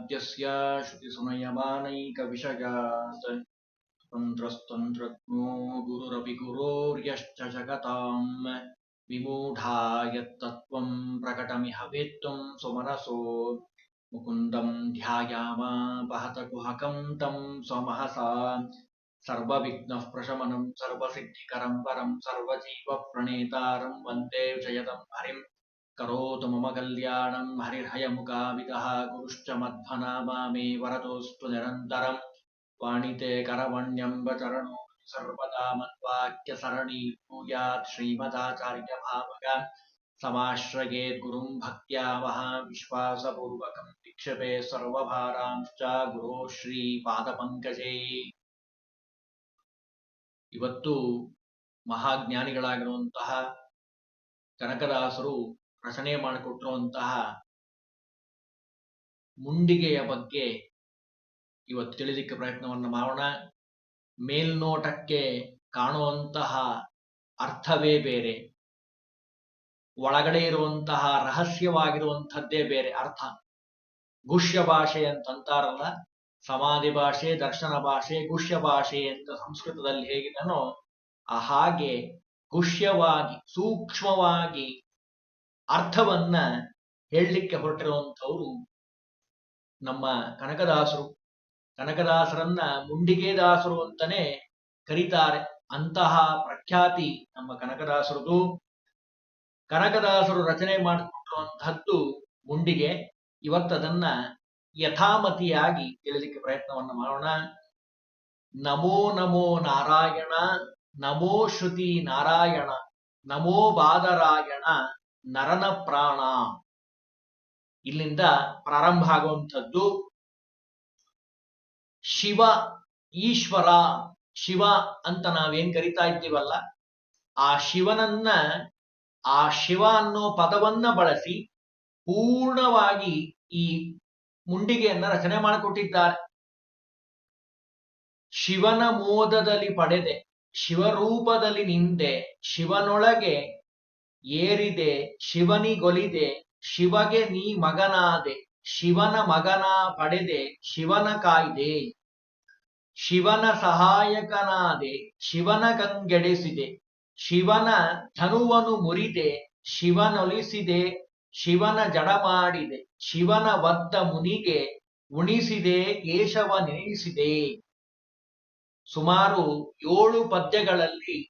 नद्यस्य ुतिसुमयमानैकविषयात् तन्त्रस्तन्त्रमो गुरुरपि गुरोर्यश्च जगताम् विमूढा यत्तत्त्वम् प्रकटमिह त्वम् स्वमनसो मुकुन्दम् ध्यायामापहत कुहकम् तम् स्वमहसा। सर्वविघ्नः प्रशमनम् सर्वसिद्धिकरम् परम् सर्वजीवप्रणेतारम् वन्दे जयतम् हरिम् करोतु मम कल्याणं हरिर्हयमुखाविदः गुरुश्च मध्वनामा मे वरदोऽस्तु निरन्तरं वाणिते करवण्यम्बचरणो सर्वदा मद्वाक्यसरणी भूयात् श्रीमदाचार्यभावगान् समाश्रयेत् गुरुं भक्त्या महाविश्वासपूर्वकं विक्षेपे सर्वभारांश्च गुरो ಶ್ರೀಪಾದಪಂಕಜೇ ಇವತ್ತು ಮಹಾಜ್ಞಾನಿಗಳಾಗಿರುವಂತಹ ಕನಕದಾಸರು ರಚನೆ ಮಾಡಿಕೊಟ್ಟಿರುವಂತಹ ಮುಂಡಿಗೆಯ ಬಗ್ಗೆ ಇವತ್ತು ತಿಳಿದಿಕ್ಕೆ ಪ್ರಯತ್ನವನ್ನು ಮಾಡೋಣ. ಮೇಲ್ನೋಟಕ್ಕೆ ಕಾಣುವಂತಹ ಅರ್ಥವೇ ಬೇರೆ. ಒಳಗಡೆ ಇರುವಂತಹ ರಹಸ್ಯವಾಗಿರುವಂಥದ್ದೇ ಬೇರೆ ಅರ್ಥ. ಗುಷ್ಯ ಭಾಷೆ ಅಂತಂತಾರಲ್ಲ, ಸಮಾಧಿ ಭಾಷೆ, ದರ್ಶನ ಭಾಷೆ ಗುಷ್ಯ ಭಾಷೆ ಅಂತ ಸಂಸ್ಕೃತದಲ್ಲಿ ಹೇಗಿದನೋ, ಆ ಹಾಗೆ ಗುಷ್ಯವಾಗಿ ಸೂಕ್ಷ್ಮವಾಗಿ ಅರ್ಥವನ್ನ ಹೇಳಲಿಕ್ಕೆ ಹೊರಟಿರುವಂಥವ್ರು ನಮ್ಮ ಕನಕದಾಸರು. ಕನಕದಾಸರನ್ನ ಮುಂಡಿಗೆದಾಸರು ಅಂತಾನೆ ಕರೀತಾರೆ. ಅಂತಹ ಪ್ರಖ್ಯಾತಿ ನಮ್ಮ ಕನಕದಾಸರದು. ಕನಕದಾಸರು ರಚನೆ ಮಾಡಿಕೊಂಡಿರುವಂತಹದ್ದು ಮುಂಡಿಗೆ. ಇವತ್ತದನ್ನ ಯಥಾಮತಿಯಾಗಿ ತಿಳಿಲಿಕ್ಕೆ ಪ್ರಯತ್ನವನ್ನು ಮಾಡೋಣ. ನಮೋ ನಮೋ ನಾರಾಯಣ, ನಮೋ ಶ್ರುತಿ ನಾರಾಯಣ, ನಮೋ ಬಾದರಾಯಣ. ನರನ ಪ್ರಾಣ. ಇಲ್ಲಿಂದ ಪ್ರಾರಂಭ ಆಗುವಂಥದ್ದು ಶಿವ ಈಶ್ವರ, ಶಿವ ಅಂತ ನಾವೇನ್ ಕರಿತಾ ಇದ್ದೀವಲ್ಲ, ಆ ಶಿವನನ್ನ, ಆ ಶಿವ ಅನ್ನೋ ಪದವನ್ನ ಬಳಸಿ ಪೂರ್ಣವಾಗಿ ಈ ಮುಂಡಿಗೆಯನ್ನ ರಚನೆ ಮಾಡಿಕೊಟ್ಟಿದ್ದಾರೆ. ಶಿವನ ಮೋದದಲ್ಲಿ ಪಡೆದೆ, ಶಿವರೂಪದಲ್ಲಿ ನಿಂದೆ, ಶಿವನೊಳಗೆ ಏರಿದೆ, ಶಿವನಿಗೊಲಿದೆ, ಶಿವಗೆ ನೀ ಮಗನಾದೆ, ಶಿವನ ಮಗನ ಪಡೆದೆ, ಶಿವನ ಕಾಯ್ದೆ. ಶಿವನ ಸಹಾಯಕನಾದೆ, ಶಿವನ ಕಂಗೆಡಿಸಿದೆ. ಶಿವನ ಧನುವನು ಮುರಿದೆ, ಶಿವನೊಲಿಸಿದೆ. ಶಿವನ ಜಡ ಮಾಡಿದೆ ಶಿವನ ವದ್ದ ಮುನಿಗೆ ಉಣಿಸಿದೆ, ಕೇಶವ ನಿಲ್ಲಿಸಿದೆ. ಸುಮಾರು ಏಳು ಪದ್ಯಗಳಲ್ಲಿ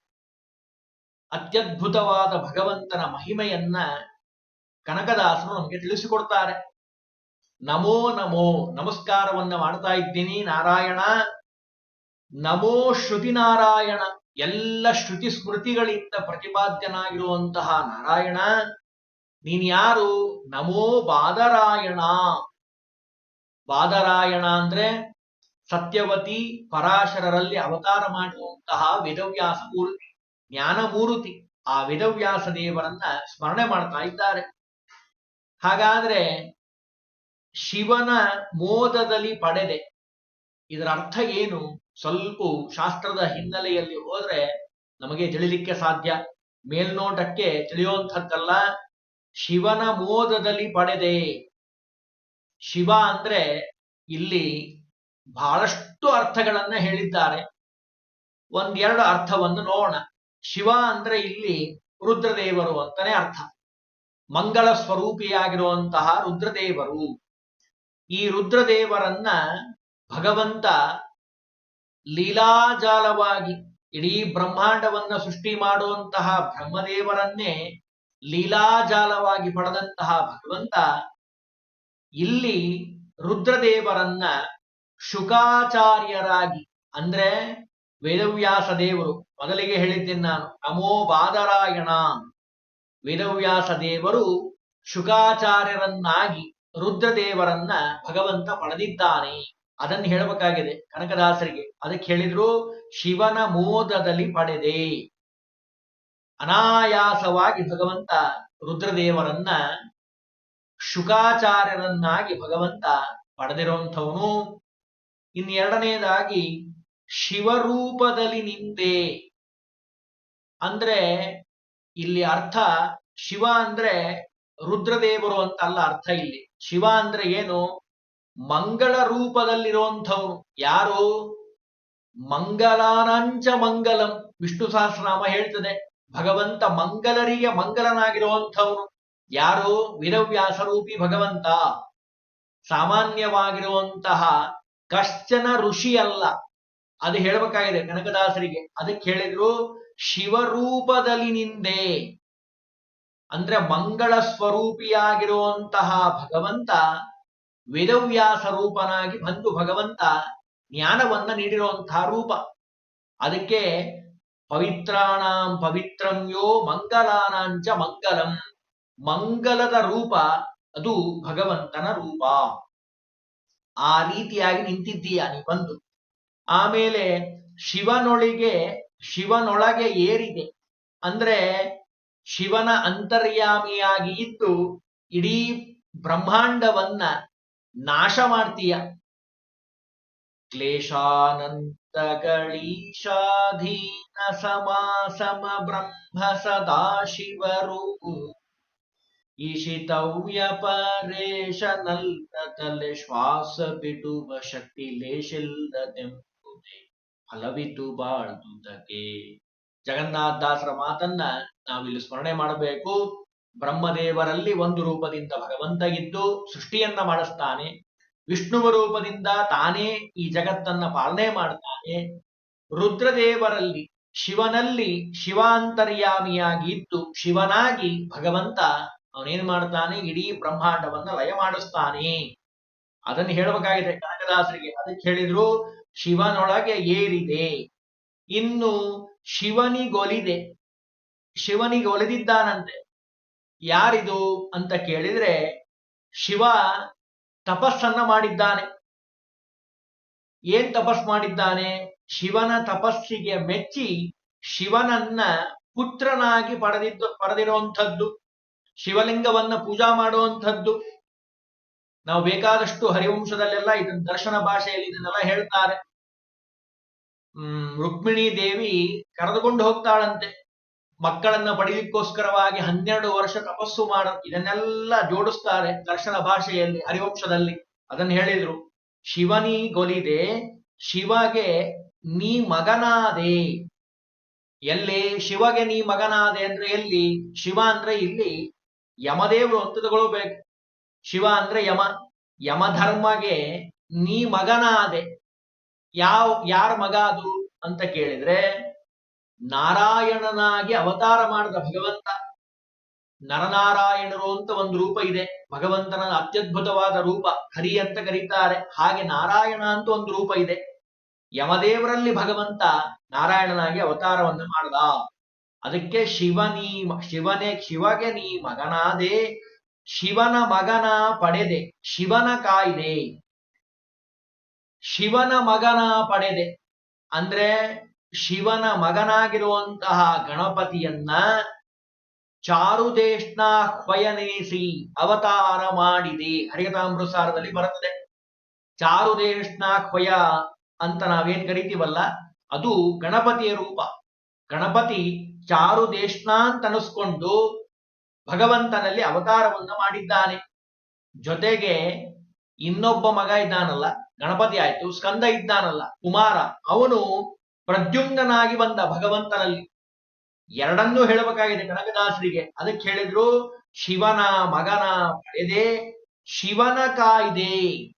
ಅತ್ಯದ್ಭುತವಾದ ಭಗವಂತನ ಮಹಿಮೆಯನ್ನ ಕನಕದಾಸರು ನಮಗೆ ತಿಳಿಸಿಕೊಡ್ತಾರೆ. ನಮೋ ನಮೋ, ನಮಸ್ಕಾರವನ್ನ ಮಾಡ್ತಾ ಇದ್ದೀನಿ ನಾರಾಯಣ. ನಮೋ ಶ್ರುತಿ ನಾರಾಯಣ. ಎಲ್ಲ ಶ್ರುತಿ ಸ್ಮೃತಿಗಳಿಂದ ಪ್ರತಿಪಾದ್ಯನಾಗಿರುವಂತಹ ನಾರಾಯಣ. ನೀನ್ಯಾರು ನಮೋ ಬಾದರಾಯಣ. ಬಾದರಾಯಣ ಅಂದ್ರೆ ಸತ್ಯವತಿ ಪರಾಶರರಲ್ಲಿ ಅವತಾರ ಮಾಡುವಂತಹ ವೇದವ್ಯಾಸ ಮೂರ್ತಿ ಜ್ಞಾನ ಮೂರ್ತಿ ಆ ವೇದವ್ಯಾಸ ದೇವರನ್ನ ಸ್ಮರಣೆ ಮಾಡ್ತಾ ಇದ್ದಾರೆ. ಹಾಗಾದ್ರೆ ಶಿವನ ಮೋದದಲ್ಲಿ ಪಡೆದೆ. ಇದರ ಅರ್ಥ ಏನು? ಸ್ವಲ್ಪ ಶಾಸ್ತ್ರದ ಹಿನ್ನೆಲೆಯಲ್ಲಿ ಹೋದ್ರೆ ನಮಗೆ ತಿಳಿಲಿಕ್ಕೆ ಸಾಧ್ಯ. ಮೇಲ್ನೋಟಕ್ಕೆ ತಿಳಿಯುವಂಥದ್ದಲ್ಲ ಶಿವನ ಮೋದದಲ್ಲಿ ಪಡೆದೆ. ಶಿವ ಅಂದ್ರೆ ಇಲ್ಲಿ ಬಹಳಷ್ಟು ಅರ್ಥಗಳನ್ನ ಹೇಳಿದ್ದಾರೆ. ಒಂದೆರಡು ಅರ್ಥವನ್ನು ನೋಡೋಣ. ಶಿವ ಅಂದ್ರೆ ಇಲ್ಲಿ ರುದ್ರದೇವರು ಅಂತಾನೆ ಅರ್ಥ. ಮಂಗಳ ಸ್ವರೂಪಿಯಾಗಿರುವಂತಹ ರುದ್ರದೇವರು. ಈ ರುದ್ರದೇವರನ್ನ ಭಗವಂತ ಲೀಲಾಜಾಲವಾಗಿ ಇಡೀ ಬ್ರಹ್ಮಾಂಡವನ್ನ ಸೃಷ್ಟಿ ಮಾಡುವಂತಹ ಬ್ರಹ್ಮದೇವರನ್ನೇ ಲೀಲಾಜಾಲವಾಗಿ ಪಡೆದಂತಹ ಭಗವಂತ ಇಲ್ಲಿ ರುದ್ರದೇವರನ್ನ ಶುಕಾಚಾರ್ಯರಾಗಿ ಅಂದ್ರೆ ವೇದವ್ಯಾಸ ದೇವರು ಮೊದಲಿಗೆ ಹೇಳಿದ್ದೇನೆ ನಾನು ಅಮೋ ಬಾದರಾಯಣ. ವೇದವ್ಯಾಸ ದೇವರು ಶುಕಾಚಾರ್ಯರನ್ನಾಗಿ ರುದ್ರದೇವರನ್ನ ಭಗವಂತ ಪಡೆದಿದ್ದಾನೆ. ಅದನ್ನು ಹೇಳಬೇಕಾಗಿದೆ ಕನಕದಾಸರಿಗೆ. ಅದಕ್ಕೆ ಹೇಳಿದ್ರು, ಶಿವನ ಮೋದದಲ್ಲಿ ಪಡೆದೆ. ಅನಾಯಾಸವಾಗಿ ಭಗವಂತ ರುದ್ರದೇವರನ್ನ ಶುಕಾಚಾರ್ಯರನ್ನಾಗಿ ಭಗವಂತ ಪಡೆದಿರುವಂಥವನು. ಇನ್ನೆರಡನೇದಾಗಿ ಶಿವರೂಪದಲ್ಲಿ ನಿಂದೆ ಅಂದ್ರೆ ಇಲ್ಲಿ ಅರ್ಥ ಶಿವ ಅಂದ್ರೆ ರುದ್ರದೇವರು ಅಂತ ಅಲ್ಲ ಅರ್ಥ ಇಲ್ಲಿ. ಶಿವ ಅಂದ್ರೆ ಏನು? ಮಂಗಳ ರೂಪದಲ್ಲಿರುವಂಥವ್ರು. ಯಾರು? ಮಂಗಲಾನಂಚ ಮಂಗಲಂ. ವಿಷ್ಣು ಸಹಸ್ರನಾಮ ಹೇಳ್ತದೆ. ಭಗವಂತ ಮಂಗಲರಿಗೆ ಮಂಗಲನಾಗಿರುವಂಥವ್ರು. ಯಾರು? ವಿರವ್ಯಾಸರೂಪಿ ಭಗವಂತ. ಸಾಮಾನ್ಯವಾಗಿರುವಂತಹ ಕಶ್ಚನ ಋಷಿ ಅಲ್ಲ ಅದು ಹೇಳ್ಬೇಕಾಗಿದೆ ಕನಕದಾಸರಿಗೆ. ಅದಕ್ಕೆ ಹೇಳಿದ್ರು, ಶಿವರೂಪದಲ್ಲಿ ನಿಂದೆ. ಅಂದ್ರೆ ಮಂಗಳ ಸ್ವರೂಪಿಯಾಗಿರುವಂತಹ ಭಗವಂತ ವೇದವ್ಯಾಸ ರೂಪನಾಗಿ ಬಂದು ಭಗವಂತ ಜ್ಞಾನವನ್ನ ನೀಡಿರುವಂತಹ ರೂಪ. ಅದಕ್ಕೆ ಪವಿತ್ರಾಣಾಂ ಪವಿತ್ರಂಯೋ ಮಂಗಲಾನಾಂಚ ಮಂಗಲಂ ಮಂಗಲದ ರೂಪ ಅದು ಭಗವಂತನ ರೂಪ. ಆ ರೀತಿಯಾಗಿ ನಿಂತಿದ್ದೀಯ ನೀ ಬಂದು. ಆಮೇಲೆ ಶಿವನೊಳಗೆ ಶಿವನೊಳಗೆ ಏರಿದೆ. ಅಂದ್ರೆ ಶಿವನ ಅಂತರ್ಯಾಮಿಯಾಗಿ ಇದ್ದು ಇಡೀ ಬ್ರಹ್ಮಾಂಡವನ್ನ ನಾಶ ಮಾಡ್ತೀಯ. ಕ್ಲೇಶಾನಂತಗಳೀಶಾಧೀನ ಸಮಾಸಮ ಬ್ರಹ್ಮ ಸದಾ ಶಿವರು. ಈಶಿತವ್ಯ ಪರೇಶ ನಲ್ತಲೆ ಶ್ವಾಸ ಬಿಡುವ ಶಕ್ತಿ ಲೇಶಿಲ್ಲದೆಂಬುದೇ ಫಲವಿತು ಜಗನ್ನಾಥ ಜಗನ್ನಾಥದಾಸರ ಮಾತನ್ನ ನಾವಿಲ್ಲಿ ಸ್ಮರಣೆ ಮಾಡಬೇಕು. ಬ್ರಹ್ಮದೇವರಲ್ಲಿ ಒಂದು ರೂಪದಿಂದ ಭಗವಂತ ಇದ್ದು ಸೃಷ್ಟಿಯನ್ನ ಮಾಡಿಸ್ತಾನೆ. ವಿಷ್ಣುವ ರೂಪದಿಂದ ತಾನೇ ಈ ಜಗತ್ತನ್ನ ಪಾಲನೆ ಮಾಡ್ತಾನೆ. ರುದ್ರದೇವರಲ್ಲಿ ಶಿವನಲ್ಲಿ ಶಿವಾಂತರ್ಯಾಮಿಯಾಗಿ ಇದ್ದು ಶಿವನಾಗಿ ಭಗವಂತ ಅವನೇನ್ ಮಾಡ್ತಾನೆ? ಇಡೀ ಬ್ರಹ್ಮಾಂಡವನ್ನ ಲಯ ಮಾಡಿಸ್ತಾನೆ. ಅದನ್ನು ಹೇಳಬೇಕಾಗಿದೆ ಕನಕದಾಸರಿಗೆ. ಅದಕ್ಕೆ ಹೇಳಿದ್ರು ಶಿವನೊಳಗೆ ಏರಿದೆ. ಇನ್ನು ಶಿವನಿಗೊಲಿದೆ. ಶಿವನಿಗೆ ಒಲಿದಿದ್ದಾನಂತೆ ಯಾರಿದು ಅಂತ ಕೇಳಿದ್ರೆ ಶಿವ ತಪಸ್ಸನ್ನ ಮಾಡಿದ್ದಾನೆ. ಏನ್ ತಪಸ್ ಮಾಡಿದ್ದಾನೆ? ಶಿವನ ತಪಸ್ಸಿಗೆ ಮೆಚ್ಚಿ ಶಿವನನ್ನ ಪುತ್ರನಾಗಿ ಪಡೆದಿದ್ದು, ಪಡೆದಿರುವಂಥದ್ದು. ಶಿವಲಿಂಗವನ್ನ ಪೂಜಾ ಮಾಡುವಂಥದ್ದು. ನಾವು ಬೇಕಾದಷ್ಟು ಹರಿವಂಶದಲ್ಲೆಲ್ಲ ಇದನ್ನ ದರ್ಶನ ಭಾಷೆಯಲ್ಲಿ ಇದನ್ನೆಲ್ಲ ಹೇಳ್ತಾರೆ. ಹ್ಮ್, ರುಕ್ಮಿಣಿ ದೇವಿ ಕರೆದುಕೊಂಡು ಹೋಗ್ತಾಳಂತೆ. ಮಕ್ಕಳನ್ನ ಪಡೀಲಿಕ್ಕೋಸ್ಕರವಾಗಿ ಹನ್ನೆರಡು ವರ್ಷ ತಪಸ್ಸು ಮಾಡ, ಇದನ್ನೆಲ್ಲ ಜೋಡಿಸ್ತಾರೆ ದರ್ಶನ ಭಾಷೆಯಲ್ಲಿ, ಹರಿವಂಶದಲ್ಲಿ. ಅದನ್ನ ಹೇಳಿದ್ರು, ಶಿವನಿ ಗೊಲಿದೆ, ಶಿವಗೆ ನೀ ಮಗನಾದೆ. ಎಲ್ಲಿ? ಶಿವಗೆ ನೀ ಮಗನಾದೆ ಅಂದ್ರೆ ಎಲ್ಲಿ? ಶಿವ ಅಂದ್ರೆ ಇಲ್ಲಿ ಯಮದೇವರು ಅಂತ ತಗೊಳ್ಬೇಕು ಶಿವ ಅಂದ್ರೆ ಯಮ ಯಮಧರ್ಮಗೆ ನೀ ಮಗನಾದೆ. ಯಾವ, ಯಾರ ಮಗ ಅದು ಅಂತ ಕೇಳಿದ್ರೆ, ನಾರಾಯಣನಾಗಿ ಅವತಾರ ಮಾಡಿದ ಭಗವಂತ. ನರನಾರಾಯಣರು ಅಂತ ಒಂದು ರೂಪ ಇದೆ. ಭಗವಂತನ ಅತ್ಯದ್ಭುತವಾದ ರೂಪ, ಹರಿ ಅಂತ ಕರೀತಾರೆ. ಹಾಗೆ ನಾರಾಯಣ ಅಂತ ಒಂದು ರೂಪ ಇದೆ. ಯಮದೇವರಲ್ಲಿ ಭಗವಂತ ನಾರಾಯಣನಾಗಿ ಅವತಾರವನ್ನು ಮಾಡದ. ಅದಕ್ಕೆ ಶಿವನೀ ಶಿವನೇ, ಶಿವಗೆ ನೀ ಮಗನಾದೆ. ಶಿವನ ಮಗನ ಪಡೆದೆ, ಶಿವನ ಕಾಯ್ದೆ. ಶಿವನ ಮಗನ ಪಡೆದೆ. ಅಂದ್ರೆ ಶಿವನ ಮಗನಾಗಿರುವಂತಹ ಗಣಪತಿಯನ್ನ ಚಾರುದೇಶ್ನ ಹ್ವಯನೇಸಿ ಅವತಾರ ಮಾಡಿದೆ. ಹರಿಕತಾಮೃತಸಾರದಲ್ಲಿ ಬರುತ್ತದೆ. ಚಾರುದೇಶ್ನ ಹ್ವಯ ಅಂತ ನಾವೇನ್ ಕರಿತೀವಲ್ಲ, ಅದು ಗಣಪತಿಯ ರೂಪ. ಗಣಪತಿ ಚಾರುದೇಶ್ನ ಅಂತ ಅನಿಸ್ಕೊಂಡು ಭಗವಂತನಲ್ಲಿ ಅವತಾರವನ್ನು ಮಾಡಿದ್ದಾನೆ. ಜೊತೆಗೆ ಇನ್ನೊಬ್ಬ ಮಗ ಇದ್ದಾನಲ್ಲ, ಗಣಪತಿ ಆಯ್ತು, ಸ್ಕಂದ ಇದ್ದಾನಲ್ಲ, ಕುಮಾರ, ಅವನು ಪ್ರದ್ಯುಮ್ನಾಗಿ ಬಂದ ಭಗವಂತನಲ್ಲಿ. ಎರಡನ್ನೂ ಹೇಳಬೇಕಾಗಿದೆ ಕನಕದಾಸರಿಗೆ. ಅದಕ್ಕೆ ಹೇಳಿದ್ರು, ಶಿವನ ಮಗನ ಪಡೆದೆ ಶಿವನ ಕಾಯ್ದೆ.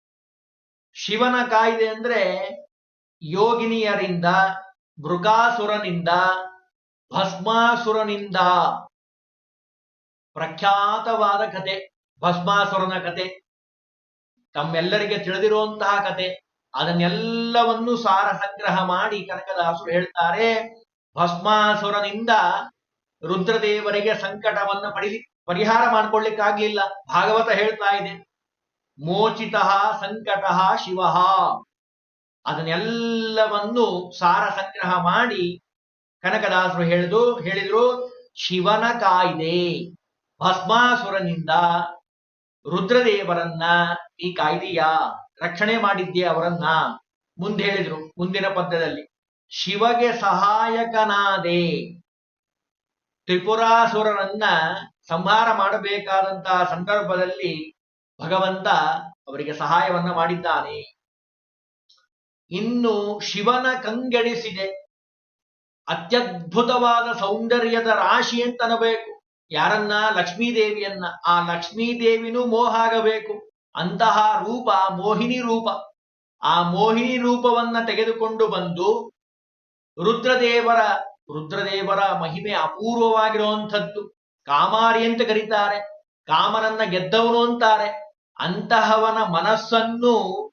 ಶಿವನ ಕಾಯ್ದೆ ಅಂದ್ರೆ ಯೋಗಿನಿಯರಿಂದ, ಮೃಗಾಸುರನಿಂದ, ಭಸ್ಮಾಸುರನಿಂದ. ಪ್ರಖ್ಯಾತವಾದ ಕತೆ, ಭಸ್ಮಾಸುರನ ಕತೆ, ತಮ್ಮೆಲ್ಲರಿಗೆ ತಿಳಿದಿರುವಂತಹ ಕತೆ, ಅದನ್ನೆಲ್ಲವನ್ನು ಸಾರ ಸಂಗ್ರಹ ಮಾಡಿ ಕನಕದಾಸರು ಹೇಳ್ತಾರೆ, ಭಸ್ಮಾಸುರನಿಂದ ರುದ್ರದೇವರಿಗೆ ಸಂಕಟವನ್ನ ಪಡಿಲಿ, ಪರಿಹಾರ ಮಾಡ್ಕೊಳ್ಳಿಕ್ಕಾಗ್ಲಿಲ್ಲ. ಭಾಗವತ ಹೇಳ್ತಾ ಇದೆ, ಮೋಚಿತ ಸಂಕಟ ಶಿವ. ಅದನ್ನೆಲ್ಲವನ್ನು ಸಾರ ಸಂಗ್ರಹ ಮಾಡಿ ಕನಕದಾಸರು ಹೇಳಿದು, ಹೇಳಿದ್ರು, ಶಿವನ ಕಾಯ್ದೆ. ಭಸ್ಮಾಸುರನಿಂದ ರುದ್ರದೇವರನ್ನ ಈ ಕಾಯ್ದೆಯ ರಕ್ಷಣೆ ಮಾಡಿದ್ದೆ ಅವರನ್ನ ಮುಂದೆ ಹೇಳಿದ್ರು ಮುಂದಿನ ಪದ್ಯದಲ್ಲಿ. ಶಿವಗೆ ಸಹಾಯಕನಾದೆ. ತ್ರಿಪುರಾಸುರನನ್ನ ಸಂಹಾರ ಮಾಡಬೇಕಾದಂತಹ ಸಂದರ್ಭದಲ್ಲಿ ಭಗವಂತ ಅವರಿಗೆ ಸಹಾಯವನ್ನ ಮಾಡಿದ್ದಾನೆ. ಇನ್ನು ಶಿವನ ಕಂಗೆಡಿಸಿದೆ. ಅತ್ಯದ್ಭುತವಾದ ಸೌಂದರ್ಯದ ರಾಶಿ ಅಂತ ಅನ್ನಬೇಕು ಯಾರನ್ನ ಲಕ್ಷ್ಮೀದೇವಿಯನ್ನ, ಆ ಲಕ್ಷ್ಮೀದೇವಿನೂ ಮೋಹ ಆಗಬೇಕು. ಅಂತಹ ರೂಪ ಮೋಹಿನಿ ರೂಪ. ಆ ಮೋಹಿನಿ ರೂಪವನ್ನ ತೆಗೆದುಕೊಂಡು ಬಂದು ರುದ್ರದೇವರ ರುದ್ರದೇವರ ಮಹಿಮೆ ಅಪೂರ್ವವಾಗಿರುವಂಥದ್ದು. ಕಾಮಾರಿ ಅಂತ ಕರೀತಾರೆ. ಕಾಮನನ್ನ ಗೆದ್ದವನು ಅಂತಾರೆ. ಅಂತಹವನ ಮನಸ್ಸನ್ನು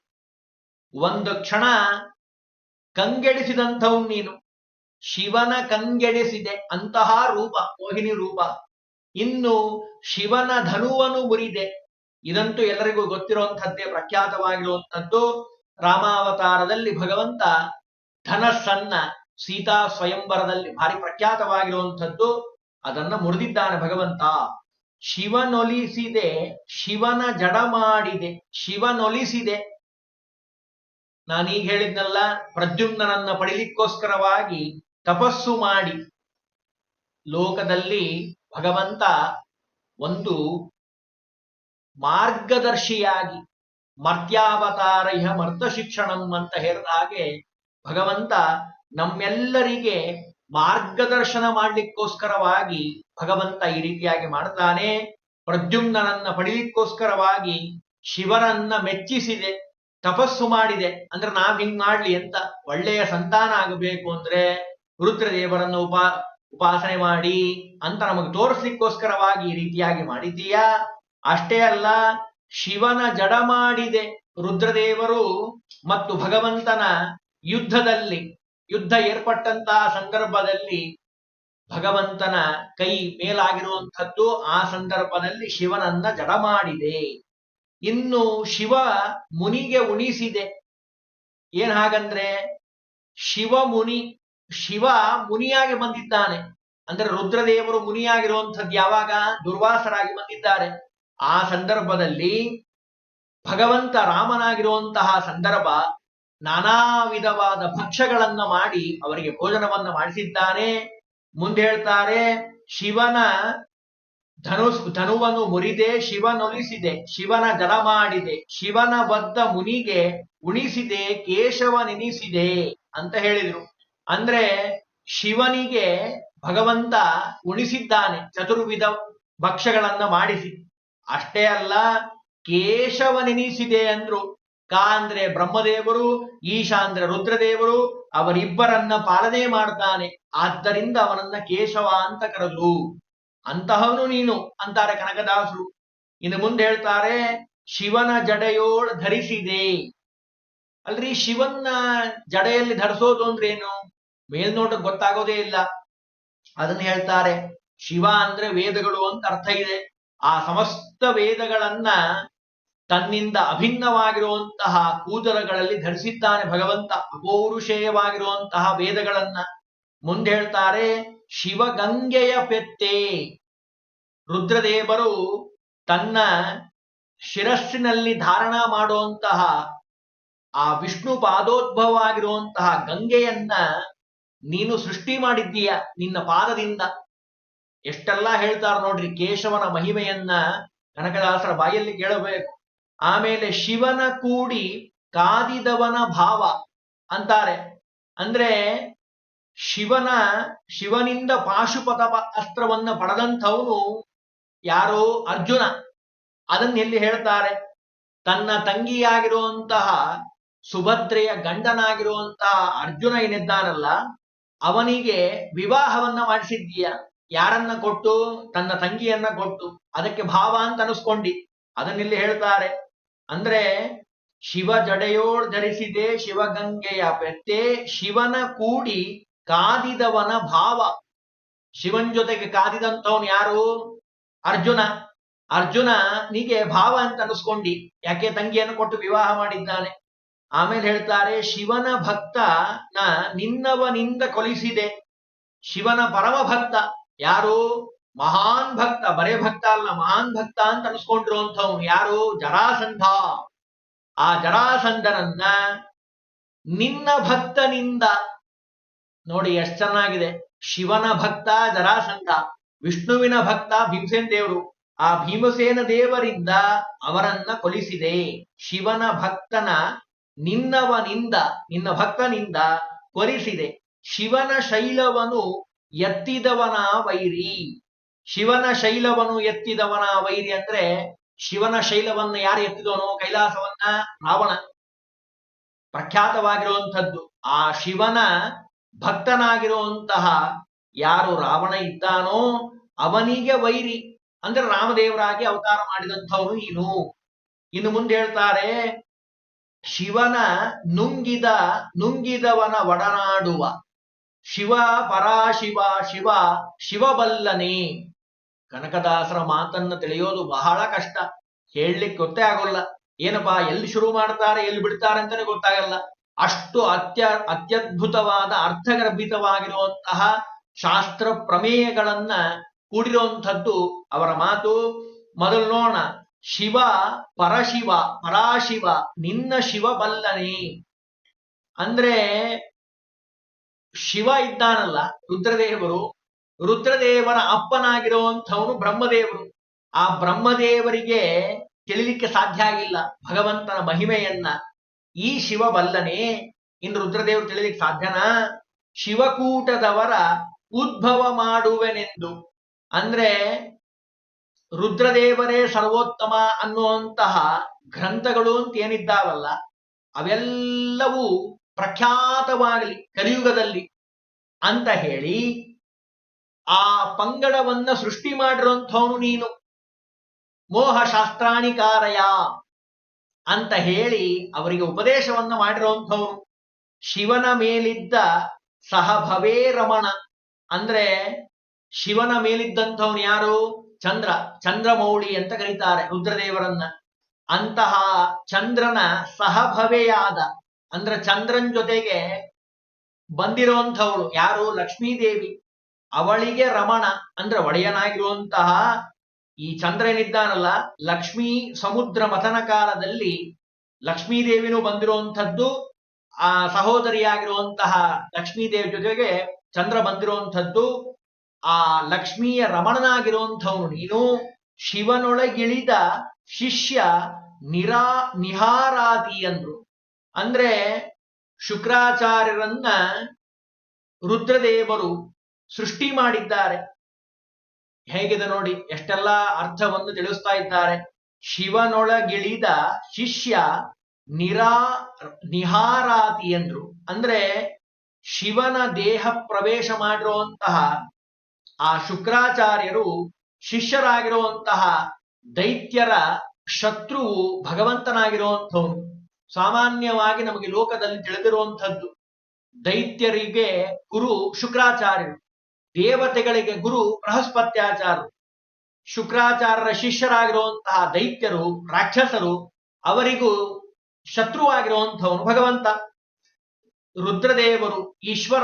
ಒಂದು ಕ್ಷಣ ಕಂಗೆಡಿಸಿದಂಥವು ನೀನು. ಶಿವನ ಕಂಗೆಡಿಸಿದೆ ಅಂತಹ ರೂಪ, ಮೋಹಿನಿ ರೂಪ. ಇನ್ನು ಶಿವನ ಧನುವನ್ನು ಮುರಿದೆ. ಇದಂತೂ ಎಲ್ಲರಿಗೂ ಗೊತ್ತಿರುವಂಥದ್ದೇ ಪ್ರಖ್ಯಾತವಾಗಿರುವಂಥದ್ದು. ರಾಮಾವತಾರದಲ್ಲಿ ಭಗವಂತ ಧನಸ್ಸನ್ನ ಸೀತಾ ಸ್ವಯಂವರದಲ್ಲಿ ಭಾರಿ ಪ್ರಖ್ಯಾತವಾಗಿರುವಂಥದ್ದು. ಅದನ್ನ ಮುರಿದಿದ್ದಾನೆ ಭಗವಂತ. ಶಿವನೊಲಿಸಿದೆ, ಶಿವನ ಜಡ ಮಾಡಿದೆ, ಶಿವನೊಲಿಸಿದೆ. ನಾನೀಗ ಹೇಳಿದ್ನಲ್ಲ, ಪ್ರದ್ಯುಮ್ನನನ್ನ ಪಡಿಲಿಕ್ಕೋಸ್ಕರವಾಗಿ ತಪಸ್ಸು ಮಾಡಿ. ಲೋಕದಲ್ಲಿ ಭಗವಂತ ಒಂದು ಮಾರ್ಗದರ್ಶಿಯಾಗಿ ಮರ್ತ್ಯಾವತಾರ ಇಹ ಮರ್ತ ಶಿಕ್ಷಣಂ ಅಂತ ಹೇಳಿದ ಹಾಗೆ ಭಗವಂತ ನಮ್ಮೆಲ್ಲರಿಗೆ ಮಾರ್ಗದರ್ಶನ ಮಾಡ್ಲಿಕ್ಕೋಸ್ಕರವಾಗಿ ಭಗವಂತ ಈ ರೀತಿಯಾಗಿ ಮಾಡ್ತಾನೆ. ಪ್ರದ್ಯುಮ್ನನನ್ನ ಪಡೀಲಿಕ್ಕೋಸ್ಕರವಾಗಿ ಶಿವರನ್ನ ಮೆಚ್ಚಿಸಿದೆ, ತಪಸ್ಸು ಮಾಡಿದೆ. ಅಂದ್ರೆ ನಾವ್ ಹಿಂಗ್ ಮಾಡ್ಲಿ ಅಂತ ಒಳ್ಳೆಯ ಸಂತಾನ ಆಗಬೇಕು ಅಂದ್ರೆ ರುದ್ರದೇವರನ್ನು ಉಪಾ ಉಪಾಸನೆ ಮಾಡಿ, ಅಂತ ನಮಗೆ ತೋರಿಸ್ಲಿಕ್ಕೋಸ್ಕರವಾಗಿ ಈ ರೀತಿಯಾಗಿ ಮಾಡಿದ್ದೀಯಾ? ಅಷ್ಟೇ ಅಲ್ಲ, ಶಿವನ ಜಡ ಮಾಡಿದೆ ರುದ್ರದೇವರು ಮತ್ತು ಭಗವಂತನ ಯುದ್ಧದಲ್ಲಿ, ಯುದ್ಧ ಏರ್ಪಟ್ಟಂತಹ ಸಂದರ್ಭದಲ್ಲಿ ಭಗವಂತನ ಕೈ ಮೇಲಾಗಿರುವಂಥದ್ದು, ಆ ಸಂದರ್ಭದಲ್ಲಿ ಶಿವನನ್ನ ಜಡ ಮಾಡಿದೆ. ಇನ್ನು ಶಿವ ಮುನಿಗೆ ಉಣಿಸಿದೆ. ಏನ್ ಹಾಗಂದ್ರೆ ಶಿವ ಮುನಿ ಶಿವ ಮುನಿಯಾಗಿ ಬಂದಿದ್ದಾನೆ. ಅಂದ್ರೆ ರುದ್ರದೇವರು ಮುನಿಯಾಗಿರುವಂಥದ್ದು ಯಾವಾಗ? ದುರ್ವಾಸರಾಗಿ ಬಂದಿದ್ದಾರೆ. ಆ ಸಂದರ್ಭದಲ್ಲಿ ಭಗವಂತ ರಾಮನಾಗಿರುವಂತಹ ಸಂದರ್ಭ ನಾನಾ ವಿಧವಾದ ಭಕ್ಷ್ಯಗಳನ್ನ ಮಾಡಿ ಅವರಿಗೆ ಭೋಜನವನ್ನ ಮಾಡಿಸಿದ್ದಾನೆ. ಮುಂದೆ ಹೇಳ್ತಾರೆ, ಶಿವನ ಧನುಸ್, ಧನುವನ್ನು ಮುರಿದೆ ಶಿವನೊಲಿಸಿದೆ ಶಿವನ ಜಲ ಮಾಡಿದೆ, ಶಿವನ ಬದ್ಧ ಮುನಿಗೆ ಉಣಿಸಿದೆ ಕೇಶವ ನೆನಿಸಿದೆ ಅಂತ ಹೇಳಿದ್ರು. ಅಂದ್ರೆ ಶಿವನಿಗೆ ಭಗವಂತ ಉಣಿಸಿದ್ದಾನೆ, ಚತುರ್ವಿಧ ಭಕ್ಷ್ಯಗಳನ್ನ ಮಾಡಿಸಿ. ಅಷ್ಟೇ ಅಲ್ಲ, ಕೇಶವನೆನಿಸಿದೆ ಅಂದ್ರು. ಕಾ ಅಂದ್ರೆ ಬ್ರಹ್ಮದೇವರು, ಈಶಾ ಅಂದ್ರೆ ರುದ್ರದೇವರು, ಅವರಿಬ್ಬರನ್ನ ಪಾಲನೆ ಮಾಡ್ತಾನೆ. ಆದ್ದರಿಂದ ಅವನನ್ನ ಕೇಶವ ಅಂತ ಕರೆದು ಅಂತಹವನು ನೀನು, ಅಂತಾರೆ ಕನಕದಾಸರು. ಇನ್ನು ಮುಂದೆ ಹೇಳ್ತಾರೆ, ಶಿವನ ಜಡೆಯೋಳ್ ಧರಿಸಿದೆ. ಅಲ್ರಿ, ಶಿವನ್ನ ಜಡೆಯಲ್ಲಿ ಧರಿಸೋದು ಅಂದ್ರೆ ಏನು ಮೇಲ್ನೋಟಕ್ಕೆ ಗೊತ್ತಾಗೋದೇ ಇಲ್ಲ. ಅದನ್ನ ಹೇಳ್ತಾರೆ, ಶಿವ ಅಂದ್ರೆ ವೇದಗಳು ಅಂತ ಅರ್ಥ ಇದೆ. ಆ ಸಮಸ್ತ ವೇದಗಳನ್ನ ತನ್ನಿಂದ ಅಭಿನ್ನವಾಗಿರುವಂತಹ ಕೂದಲಗಳಲ್ಲಿ ಧರಿಸಿದ್ದಾನೆ ಭಗವಂತ, ಅಪೌರುಷೇಯವಾಗಿರುವಂತಹ ವೇದಗಳನ್ನ. ಮುಂದೆ ಹೇಳ್ತಾರೆ, ಶಿವಗಂಗೆಯ ಪೆತ್ತೆ. ರುದ್ರದೇವರು ತನ್ನ ಶಿರಸ್ಸಿನಲ್ಲಿ ಧಾರಣ ಮಾಡುವಂತಹ ಆ ವಿಷ್ಣು ಪಾದೋದ್ಭವ ಆಗಿರುವಂತಹ ಗಂಗೆಯನ್ನ ನೀನು ಸೃಷ್ಟಿ ಮಾಡಿದ್ದೀಯ ನಿನ್ನ ಪಾದದಿಂದ. ಎಷ್ಟೆಲ್ಲ ಹೇಳ್ತಾರ ನೋಡ್ರಿ ಕೇಶವನ ಮಹಿಮೆಯನ್ನ ಕನಕದಾಸರ ಬಾಯಲ್ಲಿ ಕೇಳಬೇಕು. ಆಮೇಲೆ ಶಿವನ ಕೂಡಿ ಕಾದಿದವನ ಭಾವ ಅಂತಾರೆ. ಅಂದ್ರೆ ಶಿವನ, ಶಿವನಿಂದ ಪಾಶುಪತ ಅಸ್ತ್ರವನ್ನ ಪಡೆದಂಥವನು ಯಾರೋ ಅರ್ಜುನ. ಅದನ್ನ ಎಲ್ಲಿ ಹೇಳ್ತಾರೆ? ತನ್ನ ತಂಗಿಯಾಗಿರುವಂತಹ ಸುಭದ್ರೆಯ ಗಂಡನಾಗಿರುವಂತಹ ಅರ್ಜುನ ಏನಿದ್ದಾನಲ್ಲ ಅವನಿಗೆ ವಿವಾಹವನ್ನ ಮಾಡಿಸಿದ್ದೀಯ? ಯಾರನ್ನ ಕೊಟ್ಟು? ತನ್ನ ತಂಗಿಯನ್ನ ಕೊಟ್ಟು? ಅದಕ್ಕೆ ಭಾವ ಅಂತ ಅನಿಸ್ಕೊಂಡಿ. ಅದನ್ನಿಲ್ಲಿ ಹೇಳ್ತಾರೆ. ಅಂದ್ರೆ ಶಿವ ಜಡೆಯೋಳ್ ಧರಿಸಿದೆ ಶಿವಗಂಗೆಯ ಪೆತ್ತೆ ಶಿವನ ಕೂಡಿ ಕಾದಿದವನ ಭಾವ. ಶಿವನ್ ಜೊತೆಗೆ ಕಾದಿದಂಥವನು ಯಾರು? ಅರ್ಜುನ ಅರ್ಜುನ. ಅರ್ಜುನನಿಗೆ ಭಾವ ಅಂತ ಅನಿಸ್ಕೊಂಡಿ. ಯಾಕೆ ತಂಗಿಯನ್ನು ಕೊಟ್ಟು ವಿವಾಹ ಮಾಡಿದ್ದಾನೆ? ಆಮೇಲೆ ಹೇಳ್ತಾರೆ, ಶಿವನ ಭಕ್ತ ನ ನಿನ್ನವನಿಂದ ಕೊಲಿಸಿದೆ. ಶಿವನ ಪರಮ ಭಕ್ತ. ಯಾರು? ಮಹಾನ್ ಭಕ್ತ. ಬರೇ ಭಕ್ತ ಅಲ್ಲ, ಮಹಾನ್ ಭಕ್ತ ಅಂತ ಅನ್ಸ್ಕೊಂಡಿರುವಂಥವ್ನು ಯಾರು? ಜರಾಸಂಧ. ಆ ಜರಾಸಂಧನನ್ನ ನಿನ್ನ ಭಕ್ತನಿಂದ, ನೋಡಿ ಎಷ್ಟು ಚೆನ್ನಾಗಿದೆ. ಶಿವನ ಭಕ್ತ, ಜರಾಸಂಧ. ವಿಷ್ಣುವಿನ ಭಕ್ತ, ಭೀಮಸೇನ್ ದೇವರು. ಆ ಭೀಮಸೇನ ದೇವರಿಂದ ಅವರನ್ನ ಕೊಲಿಸಿದೆ. ಶಿವನ ಭಕ್ತನ ನಿನ್ನವನಿಂದ, ನಿನ್ನ ಭಕ್ತನಿಂದ ಕೊರಿಸಿದೆ. ಶಿವನ ಶೈಲವನು ಎತ್ತಿದವನ ವೈರಿ ಶಿವನ ಶೈಲವನು ಎತ್ತಿದವನ ವೈರಿ ಅಂದ್ರೆ ಶಿವನ ಶೈಲವನ್ನ ಯಾರು ಎತ್ತಿದವನು? ಕೈಲಾಸವನ್ನ ರಾವಣ ಪ್ರಖ್ಯಾತವಾಗಿರುವಂಥದ್ದು. ಆ ಶಿವನ ಭಕ್ತನಾಗಿರುವಂತಹ ಯಾರು ರಾವಣ ಇದ್ದಾನೋ ಅವನಿಗೆ ವೈರಿ. ಅಂದ್ರೆ ರಾಮದೇವರಾಗಿ ಅವತಾರ ಮಾಡಿದಂಥವನು ಇನ್ನು. ಇನ್ನು ಮುಂದೆ ಹೇಳ್ತಾರೆ ಶಿವನ ನುಂಗಿದ, ನುಂಗಿದವನ ಒಡನಾಡುವ. ಶಿವ ಪರಾಶಿವ, ಶಿವ ಶಿವಬಲ್ಲನೆ. ಕನಕದಾಸರ ಮಾತನ್ನ ತಿಳಿಯೋದು ಬಹಳ ಕಷ್ಟ. ಹೇಳಲಿಕ್ಕೆ ಗೊತ್ತೇ ಆಗೋಲ್ಲ. ಏನಪ್ಪಾ, ಎಲ್ಲಿ ಶುರು ಮಾಡ್ತಾರೆ, ಎಲ್ಲಿ ಬಿಡ್ತಾರೆ ಅಂತಾನೆ ಗೊತ್ತಾಗಲ್ಲ. ಅಷ್ಟು ಅತ್ಯ, ಅತ್ಯದ್ಭುತವಾದ, ಅರ್ಥಗರ್ಭಿತವಾಗಿರುವಂತಹ ಶಾಸ್ತ್ರ ಪ್ರಮೇಯಗಳನ್ನ ಕೂಡಿರುವಂಥದ್ದು ಅವರ ಮಾತು. ಮೊದಲು ನೋಡೋಣ. ಶಿವ ಪರಶಿವ, ಪರಾಶಿವ, ನಿನ್ನ ಶಿವ ಬಲ್ಲನೆ ಅಂದ್ರೆ ಶಿವ ಇದ್ದಾನಲ್ಲ, ರುದ್ರದೇವರು, ರುದ್ರದೇವರ ಅಪ್ಪನಾಗಿರುವಂಥವನು ಬ್ರಹ್ಮದೇವರು. ಆ ಬ್ರಹ್ಮದೇವರಿಗೆ ತಿಳಿಲಿಕ್ಕೆ ಸಾಧ್ಯ ಆಗಿಲ್ಲ ಭಗವಂತನ ಮಹಿಮೆಯನ್ನ. ಈ ಶಿವ ಬಲ್ಲನೆ ಇನ್ನು ರುದ್ರದೇವರು ತಿಳಿಲಿಕ್ಕೆ ಸಾಧ್ಯನಾ? ಶಿವಕೂಟದವರ ಉದ್ಭವ ಮಾಡುವೆನೆಂದು. ಅಂದ್ರೆ ರುದ್ರದೇವರೇ ಸರ್ವೋತ್ತಮ ಅನ್ನುವಂತಹ ಗ್ರಂಥಗಳು ಅಂತ ಏನಿದ್ದಾವಲ್ಲ, ಅವೆಲ್ಲವೂ ಪ್ರಖ್ಯಾತವಾಗಲಿ ಕಲಿಯುಗದಲ್ಲಿ ಅಂತ ಹೇಳಿ ಆ ಪಂಗಡವನ್ನ ಸೃಷ್ಟಿ ಮಾಡಿರುವಂಥವನು ನೀನು. ಮೋಹ ಶಾಸ್ತ್ರಾಣಿಕಾರಯ ಅಂತ ಹೇಳಿ ಅವರಿಗೆ ಉಪದೇಶವನ್ನ ಮಾಡಿರುವಂಥವನು. ಶಿವನ ಮೇಲಿದ್ದ ಸಹಭವೇ ರಮಣ ಅಂದ್ರೆ ಶಿವನ ಮೇಲಿದ್ದಂಥವನು ಯಾರು? ಚಂದ್ರ, ಚಂದ್ರಮೌಳಿ ಅಂತ ಕರೀತಾರೆ ರುದ್ರದೇವರನ್ನ. ಅಂತಹ ಚಂದ್ರನ ಸಹಭವೆಯಾದ, ಅಂದ್ರೆ ಚಂದ್ರನ್ ಜೊತೆಗೆ ಬಂದಿರುವಂಥವಳು ಯಾರು? ಲಕ್ಷ್ಮೀದೇವಿ. ಅವಳಿಗೆ ರಮಣ, ಅಂದ್ರೆ ಒಡೆಯನಾಗಿರುವಂತಹ ಈ ಚಂದ್ರನಿದ್ದಾನಲ್ಲ ಲಕ್ಷ್ಮೀ ಸಮುದ್ರ ಮಥನ ಕಾಲದಲ್ಲಿ ಲಕ್ಷ್ಮೀದೇವಿನೂ ಬಂದಿರುವಂಥದ್ದು, ಆ ಸಹೋದರಿಯಾಗಿರುವಂತಹ ಲಕ್ಷ್ಮೀದೇವಿ ಜೊತೆಗೆ ಚಂದ್ರ ಬಂದಿರುವಂಥದ್ದು. ಆ ಲಕ್ಷ್ಮಿಯ ರಮಣನಾಗಿರುವಂಥವನು ನೀನು, ಶಿವನೊಳಗಿಳಿದ ಶಿಷ್ಯ ನಿರಾ ನಿಹಾರಾತಿ ಅಂದ್ರು. ಅಂದ್ರೆ ಶುಕ್ರಾಚಾರ್ಯರನ್ನ ರುದ್ರದೇವರು ಸೃಷ್ಟಿ ಮಾಡಿದ್ದಾರೆ. ಹೇಗಿದೆ ನೋಡಿ, ಎಷ್ಟೆಲ್ಲ ಅರ್ಥವನ್ನು ತಿಳಿಸ್ತಾ ಇದ್ದಾರೆ. ಶಿವನೊಳಗಿಳಿದ ಶಿಷ್ಯ ನಿರಾ ನಿಹಾರಾತಿ ಎಂದ್ರು ಅಂದ್ರೆ ಶಿವನ ದೇಹ ಪ್ರವೇಶ ಮಾಡಿರುವಂತಹ ಆ ಶುಕ್ರಾಚಾರ್ಯರು ಶಿಷ್ಯರಾಗಿರುವಂತಹ ದೈತ್ಯರ ಶತ್ರುವು ಭಗವಂತನಾಗಿರುವಂಥವನು. ಸಾಮಾನ್ಯವಾಗಿ ನಮಗೆ ಲೋಕದಲ್ಲಿ ತಿಳಿದಿರುವಂಥದ್ದು ದೈತ್ಯರಿಗೆ ಗುರು ಶುಕ್ರಾಚಾರ್ಯರು, ದೇವತೆಗಳಿಗೆ ಗುರು ಬೃಹಸ್ಪತ್ಯಾಚಾರ್ಯರು. ಶುಕ್ರಾಚಾರ್ಯರ ಶಿಷ್ಯರಾಗಿರುವಂತಹ ದೈತ್ಯರು, ರಾಕ್ಷಸರು, ಅವರಿಗೂ ಶತ್ರುವಾಗಿರುವಂಥವನು ಭಗವಂತ. ರುದ್ರದೇವರು, ಈಶ್ವರ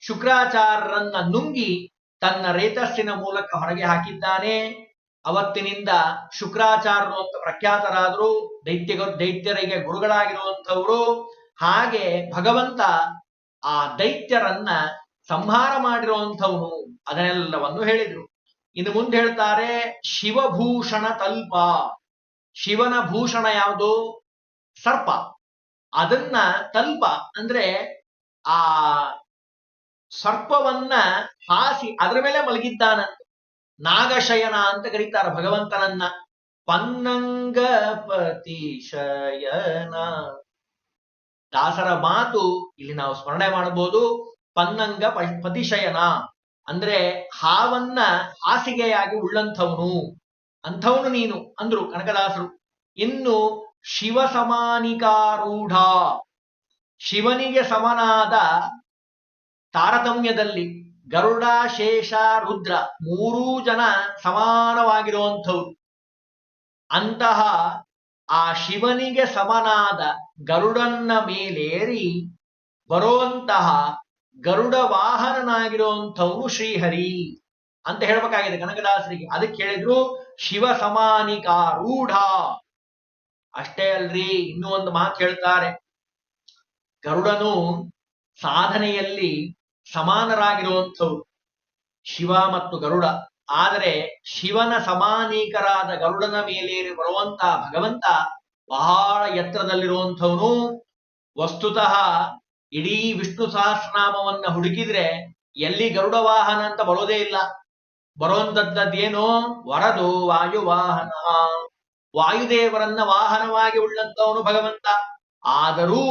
ಶುಕ್ರಾಚಾರ್ಯರನ್ನ ನುಂಗಿ ತನ್ನ ರೇತಸ್ಸಿನ ಮೂಲಕ ಹೊರಗೆ ಹಾಕಿದ್ದಾನೆ. ಅವತ್ತಿನಿಂದ ಶುಕ್ರಾಚಾರ್ಯರು ಅಂತ ಪ್ರಖ್ಯಾತರಾದರು ದೈತ್ಯ ದೈತ್ಯರಿಗೆ ಗುರುಗಳಾಗಿರುವಂಥವರು. ಹಾಗೆ ಭಗವಂತ ಆ ದೈತ್ಯರನ್ನ ಸಂಹಾರ ಮಾಡಿರುವಂಥವನು ಅದನ್ನೆಲ್ಲವನ್ನು ಹೇಳಿದ್ರು. ಇನ್ನು ಮುಂದೆ ಹೇಳ್ತಾರೆ, ಶಿವಭೂಷಣ ತಲ್ಪ. ಶಿವನ ಭೂಷಣ ಯಾವುದು? ಸರ್ಪ. ಅದನ್ನ ತಲ್ಪ ಅಂದ್ರೆ ಆ ಸರ್ಪವನ್ನ ಹಾಸಿ ಅದರ ಮೇಲೆ ಮಲಗಿದ್ದಾನಂತೆ ನಾಗಶಯನ ಅಂತ ಕರೀತಾರೆ ಭಗವಂತನನ್ನ. ಪನ್ನಂಗ ಪತಿಶಯನ. ದಾಸರ ಮಾತು ಇಲ್ಲಿ ನಾವು ಸ್ಮರಣೆ ಮಾಡಬಹುದು. ಪನ್ನಂಗ ಪತಿಶಯನ ಅಂದ್ರೆ ಹಾವನ್ನ ಹಾಸಿಗೆಯಾಗಿ ಉಳ್ಳಂಥವನು. ಅಂಥವನು ನೀನು ಅಂದ್ರು ಕನಕದಾಸರು. ಇನ್ನು ಶಿವ ಸಮಾನಿಕಾರೂಢ ಶಿವನಿಗೆ ಸಮನಾದ ತಾರತಮ್ಯದಲ್ಲಿ ಗರುಡ, ಶೇಷ, ರುದ್ರ ಮೂರೂ ಜನ ಸಮಾನವಾಗಿರುವಂಥವು. ಅಂತಹ ಆ ಶಿವನಿಗೆ ಸಮನಾದ ಗರುಡನ್ನ ಮೇಲೇರಿ ಬರುವಂತಹ ಗರುಡ ವಾಹನನಾಗಿರುವಂಥವು ಶ್ರೀಹರಿ ಅಂತ ಹೇಳ್ಬೇಕಾಗಿದೆ ಕನಕದಾಸರಿಗೆ. ಅದಕ್ಕೆ ಹೇಳಿದ್ರು, ಶಿವ ಸಮಾನಿಕಾರೂಢ ಅಷ್ಟೇ ಅಲ್ರಿ, ಇನ್ನೂ ಒಂದು ಮಾತು ಹೇಳ್ತಾರೆ. ಗರುಡನು ಸಾಧನೆಯಲ್ಲಿ ಸಮಾನರಾಗಿರುವಂಥವ್ರು ಶಿವ ಮತ್ತು ಗರುಡ. ಆದರೆ ಶಿವನ ಸಮಾನೀಕರಾದ ಗರುಡನ ಮೇಲೇರಿ ಬರುವಂತ ಭಗವಂತ ಬಹಳ ಎತ್ತರದಲ್ಲಿರುವಂಥವನು. ವಸ್ತುತಃ ಇಡೀ ವಿಷ್ಣು ಸಹಸ್ರನಾಮವನ್ನ ಹುಡುಕಿದ್ರೆ ಎಲ್ಲಿ ಗರುಡ ವಾಹನ ಅಂತ ಬರೋದೇ ಇಲ್ಲ. ಬರುವಂತದ್ದೇನು ವರದು ವಾಯುವಾಹನ. ವಾಯುದೇವರನ್ನ ವಾಹನವಾಗಿ ಉಳ್ಳಂತವನು ಭಗವಂತ. ಆದರೂ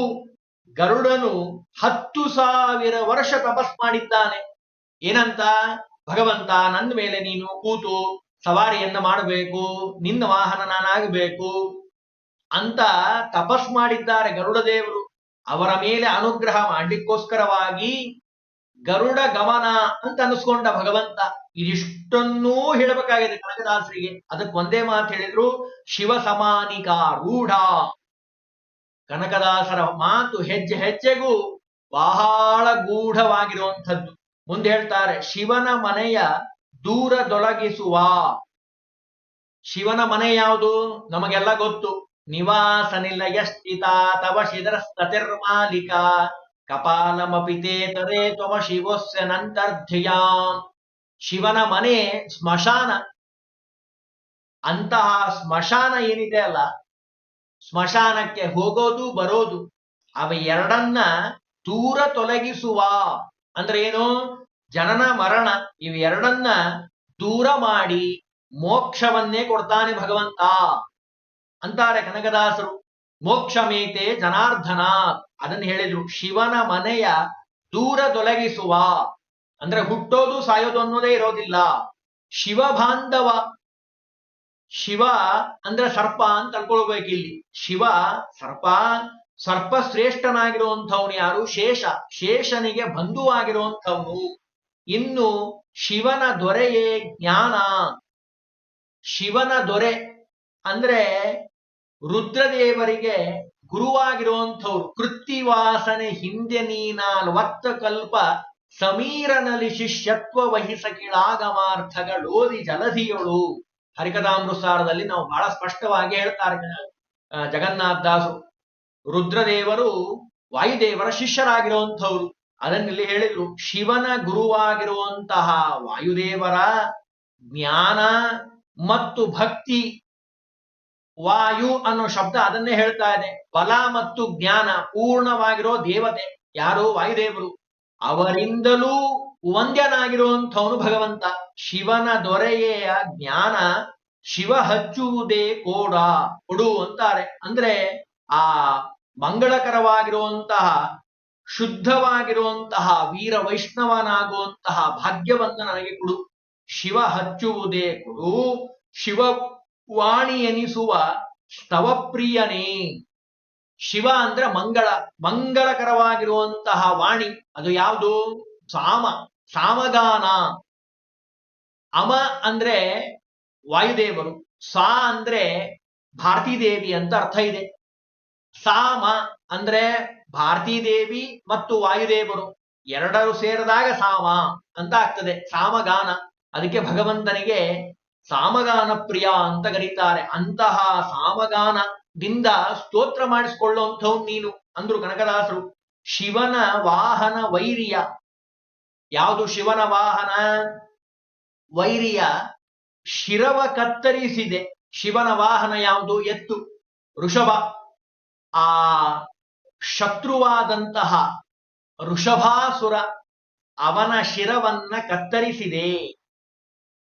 ಗರುಡನು ಹತ್ತು ಸಾವಿರ ವರ್ಷ ತಪಸ್ ಮಾಡಿದ್ದಾನೆ. ಏನಂತ? ಭಗವಂತ ನನ್ನ ಮೇಲೆ ನೀನು ಕೂತು ಸವಾರಿಯನ್ನ ಮಾಡಬೇಕು, ನಿನ್ನ ವಾಹನ ನಾನಾಗಬೇಕು ಅಂತ ತಪಸ್ ಮಾಡಿದ್ದಾರೆ ಗರುಡ ದೇವರು. ಅವರ ಮೇಲೆ ಅನುಗ್ರಹ ಮಾಡಲಿಕ್ಕೋಸ್ಕರವಾಗಿ ಗರುಡ ಗಮನ ಅಂತ ಅನಿಸ್ಕೊಂಡ ಭಗವಂತ. ಇದಿಷ್ಟನ್ನೂ ಹೇಳಬೇಕಾಗಿದೆ ಕನಕದಾಸರಿಗೆ. ಅದಕ್ಕೆ ಒಂದೇ ಮಾತು ಹೇಳಿದ್ರು ಶಿವ ಸಮಾನಿಕಾ ರೂಢ. ಕನಕದಾಸರ ಮಾತು ಹೆಜ್ಜೆ ಹೆಜ್ಜೆಗೂ ಬಹಳ ಗೂಢವಾಗಿರುವಂಥದ್ದು. ಮುಂದೆ ಹೇಳ್ತಾರೆ, ಶಿವನ ಮನೆಯ ದೂರದೊಳಗಿಸುವ. ಶಿವನ ಮನೆ ಯಾವುದು? ನಮಗೆಲ್ಲ ಗೊತ್ತು. ನಿವಾಸ ನಿಲಯ ಸ್ಥಿತ ತವ ಶಿದರ ಸ್ತತಿರ್ಮಾಲಿಕ ಕಪಾಲಮಪಿತೇ ತರೇ ತ್ವಮ ಶಿವಸ್ಯ ನಂತರ್ಧಿಯಾಂ. ಶಿವನ ಮನೆ ಸ್ಮಶಾನ. ಅಂತಹ ಸ್ಮಶಾನ ಏನಿದೆ ಅಲ್ಲ ಸ್ಮಶಾನಕ್ಕೆ ಹೋಗೋದು, ಬರೋದು, ಅವ ಎರಡನ್ನ ದೂರ ತೊಲಗಿಸುವ. ಅಂದ್ರೆ ಏನು? ಜನನ, ಮರಣ ಇವೆರಡನ್ನ ದೂರ ಮಾಡಿ ಮೋಕ್ಷವನ್ನೇ ಕೊಡ್ತಾನೆ ಭಗವಂತ. ಅಂತಾರೆ ಕನಕದಾಸರು ಮೋಕ್ಷ ಮೇತೆ ಜನಾರ್ಧನ ಅದನ್ನ ಹೇಳಿದ್ರು, ಶಿವನ ಮನೆಯ ದೂರ ತೊಲಗಿಸುವ. ಅಂದ್ರೆ ಹುಟ್ಟೋದು, ಸಾಯೋದು ಅನ್ನೋದೇ ಇರೋದಿಲ್ಲ. ಶಿವ ಬಾಂಧವ ಶಿವ ಅಂದ್ರೆ ಸರ್ಪ ಅಂತ ಅನ್ಕೊಳ್ಬೇಕು ಇಲ್ಲಿ. ಶಿವ, ಸರ್ಪ ಸರ್ಪ ಶ್ರೇಷ್ಠನಾಗಿರುವಂಥವನು ಯಾರು? ಶೇಷ. ಶೇಷನಿಗೆ ಬಂಧುವಾಗಿರುವಂಥವನು. ಇನ್ನು ಶಿವನ ದೊರೆಯೇ ಜ್ಞಾನ. ಶಿವನ ದೊರೆ ಅಂದ್ರೆ ರುದ್ರದೇವರಿಗೆ ಗುರುವಾಗಿರುವಂಥವ್ರು. ಕೃತಿವಾಸನೆ ಹಿಂದೆ ನೀನಾಲ್ವತ್ತ ಕಲ್ಪ ಸಮೀರನಲ್ಲಿ ಶಿಷ್ಯತ್ವ ವಹಿಸಕಿಳಾಗಮಾರ್ಥಗಳೋದಿ ಜಲಧಿಯಳು. ಹರಿಕಥಾಮೃತಸಾರದಲ್ಲಿ ನಾವು ಬಹಳ ಸ್ಪಷ್ಟವಾಗಿ ಹೇಳ್ತಾರೆ ಜಗನ್ನಾಥ ದಾಸು. ರುದ್ರದೇವರು ವಾಯುದೇವರ ಶಿಷ್ಯರಾಗಿರುವಂಥವ್ರು. ಅದನ್ನಿಲ್ಲಿ ಹೇಳಿದ್ರು, ಶಿವನ ಗುರುವಾಗಿರುವಂತಹ ವಾಯುದೇವರ ಜ್ಞಾನ ಮತ್ತು ಭಕ್ತಿ, ವಾಯು ಅನ್ನೋ ಶಬ್ದ ಅದನ್ನೇ ಹೇಳ್ತಾ ಇದೆ. ಬಲ ಮತ್ತು ಜ್ಞಾನ ಪೂರ್ಣವಾಗಿರೋ ದೇವತೆ ಯಾರು? ವಾಯುದೇವರು. ಅವರಿಂದಲೂ ವಂದ್ಯನಾಗಿರುವಂಥವನು ಭಗವಂತ. ಶಿವನ ದೊರೆಯೆಯ ಜ್ಞಾನ ಶಿವ ಹಚ್ಚುವುದೇ ಕೋಡ ಕೊಡು ಅಂತಾರೆ. ಅಂದ್ರೆ ಆ ಮಂಗಳಕರವಾಗಿರುವಂತಹ, ಶುದ್ಧವಾಗಿರುವಂತಹ ವೀರ ವೈಷ್ಣವನಾಗುವಂತಹ ಭಾಗ್ಯವನ್ನ ನನಗೆ ಕೊಡು. ಶಿವ ಹಚ್ಚುವುದೇ ಕೊಡು. ಶಿವ ವಾಣಿ ಎನಿಸುವ ಸ್ತವಪ್ರಿಯನೇ. ಶಿವ ಅಂದ್ರೆ ಮಂಗಳ, ಮಂಗಳಕರವಾಗಿರುವಂತಹ ವಾಣಿ, ಅದು ಯಾವುದು? ಸಾಮ, ಸಾಮಗಾನ. ಅಮ ಅಂದ್ರೆ ವಾಯುದೇವರು, ಸಾ ಅಂದ್ರೆ ಭಾರತೀದೇವಿ ಅಂತ ಅರ್ಥ ಇದೆ. ಸಾಮ ಅಂದ್ರೆ ಭಾರತೀದೇವಿ ಮತ್ತು ವಾಯುದೇವರು, ಎರಡರು ಸೇರಿದಾಗ ಸಾಮ ಅಂತ ಆಗ್ತದೆ. ಸಾಮಗಾನ, ಅದಕ್ಕೆ ಭಗವಂತನಿಗೆ ಸಾಮಗಾನ ಪ್ರಿಯ ಅಂತ ಕರೀತಾರೆ. ಅಂತಹ ಸಾಮಗಾನದಿಂದ ಸ್ತೋತ್ರ ಮಾಡಿಸ್ಕೊಳ್ಳೋಂಥವ್ ನೀನು ಅಂದ್ರು ಕನಕದಾಸರು. ಶಿವನ ವಾಹನ ವೈರಿಯ. ಯಾವುದು ಶಿವನ ವಾಹನ? ವೈರಿಯ ಶಿರವ ಕತ್ತರಿಸಿದೆ. ಶಿವನ ವಾಹನ ಯಾವುದು? ಎತ್ತು. ಋಷಭ. ಆ ಶತ್ರುವಾದಂತಹ ಋಷಭಾಸುರ ಅವನ ಶಿರವನ್ನ ಕತ್ತರಿಸಿದೆ.